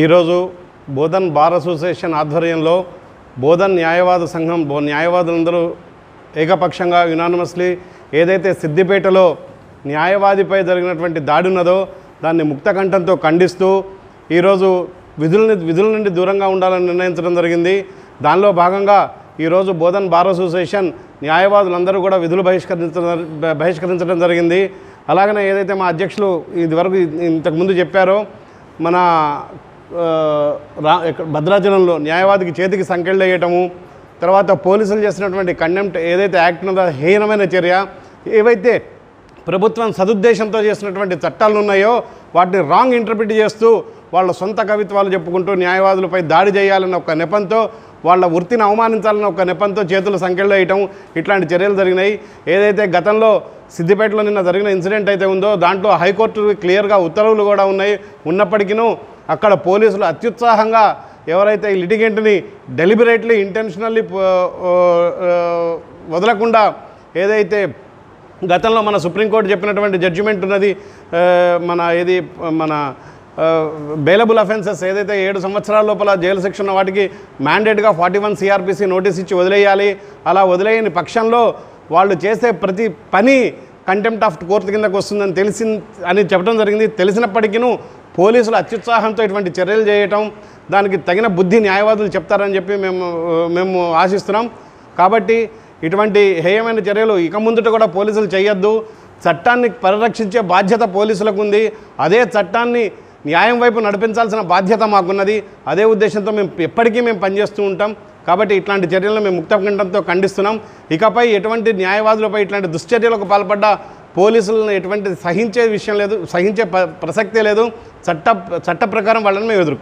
ఈరోజు Bodhan bar association ఆధ్వర్యంలో బోధన్ న్యాయవాద సంఘం బో న్యాయవాదులందరూ ఏకపక్షంగా యునానిమస్లీ ఏదైతే సిద్దిపేటలో న్యాయవాదిపై జరిగినటువంటి దాడి ఉన్నదో దాన్ని ముక్తకంఠంతో ఖండిస్తూ ఈరోజు విధులని విధుల నుండి దూరంగా ఉండాలని నిర్ణయించడం జరిగింది. దానిలో భాగంగా ఈరోజు బోధన్ బార్ అసోసియేషన్ న్యాయవాదులందరూ కూడా విధులు బహిష్కరించడం బహిష్కరించడం జరిగింది. అలాగనే ఏదైతే మా అధ్యక్షులు ఇదివరకు ఇంతకుముందు చెప్పారో మన రా భద్రాచలంలో న్యాయవాదికి చేతికి సంకెళ్ళేయటము తర్వాత పోలీసులు చేసినటువంటి కండెంప్ట్ ఏదైతే యాక్ట్ ఉందో హీనమైన చర్య. ఏవైతే ప్రభుత్వం సదుద్దేశంతో చేసినటువంటి చట్టాలు ఉన్నాయో వాటిని రాంగ్ ఇంటర్ప్రిట్ చేస్తూ వాళ్ళ సొంత కవిత్వాలు చెప్పుకుంటూ న్యాయవాదులపై దాడి చేయాలన్న ఒక నెపంతో వాళ్ళ వృత్తిని అవమానించాలన్న ఒక నెపంతో చేతులు సంఖ్యలో వేయటం ఇట్లాంటి చర్యలు జరిగినాయి. ఏదైతే గతంలో సిద్దిపేటలో నిన్న జరిగిన ఇన్సిడెంట్ అయితే ఉందో దాంట్లో హైకోర్టు క్లియర్గా ఉత్తర్వులు కూడా ఉన్నాయి. ఉన్నప్పటికీ అక్కడ పోలీసులు అత్యుత్సాహంగా ఎవరైతే ఈ లిటిగెంట్ని డెలిబరేట్లీ ఇంటెన్షనల్లీ వదలకుండా ఏదైతే గతంలో మన సుప్రీంకోర్టు చెప్పినటువంటి జడ్జిమెంట్ ఉన్నది మన ఏది మన బెయిలబుల్ అఫెన్సెస్ ఏదైతే ఏడు సంవత్సరాల లోపల జైలు శిక్ష ఉన్న వాటికి మ్యాండేట్గా ఫార్టీ వన్ సిఆర్పిసి నోటీస్ ఇచ్చి వదిలేయాలి. అలా వదిలేయని పక్షంలో వాళ్ళు చేసే ప్రతి పని కంటెంప్ట్ ఆఫ్ కోర్టు కిందకు వస్తుందని తెలిసి అని చెప్పడం జరిగింది. తెలిసినప్పటికీ పోలీసులు అత్యుత్సాహంతో ఇటువంటి చర్యలు చేయటం దానికి తగిన బుద్ధి న్యాయవాదులు చెప్తారని చెప్పి మేము మేము ఆశిస్తున్నాం. కాబట్టి ఇటువంటి హేయమైన చర్యలు ఇక ముందుట కూడా పోలీసులు చేయొద్దు. చట్టాన్ని పరిరక్షించే బాధ్యత పోలీసులకు ఉంది. అదే చట్టాన్ని న్యాయం వైపు నడిపించాల్సిన బాధ్యత మాకున్నది. అదే ఉద్దేశంతో మేము ఎప్పటికీ మేము పనిచేస్తూ ఉంటాం. కాబట్టి ఇట్లాంటి చర్యలను మేము ముక్తకంఠంతో ఖండిస్తున్నాం. ఇకపై ఎటువంటి న్యాయవాదులపై ఇట్లాంటి దుశ్చర్యలకు పాల్పడ్డ పోలీసులను ఎటువంటి సహించే విషయం లేదు సహించే ప- ప్రసక్తే లేదు. చట్ట చట్ట ప్రకారం వాళ్ళని మేము ఎదుర్కొంటాం